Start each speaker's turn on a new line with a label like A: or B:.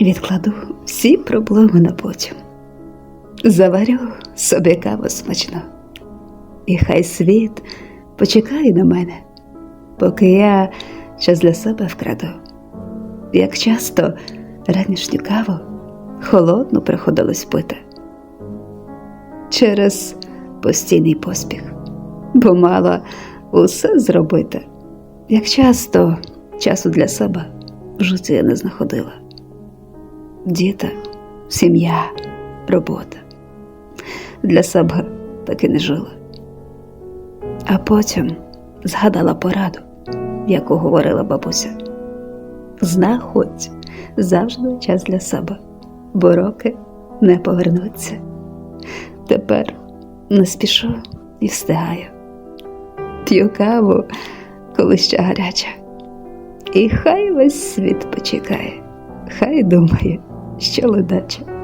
A: Відкладу всі проблеми на потім. Заварю собі каву смачно. І хай світ почекає на мене, поки я час для себе вкраду. Як часто ранішню каву холодну приходилось пити. Через постійний поспіх, бо мала усе зробити. Як часто часу для себе в житті я не знаходила. Діти, сім'я, робота. Для себе так і не жила. А потім згадала пораду, яку говорила бабуся. Знаходь завжди час для себе, бо роки не повернуться. Тепер не спішу і встигаю. П'ю каву, коли ще гаряча. І хай весь світ почекає, хай думає, що ледача.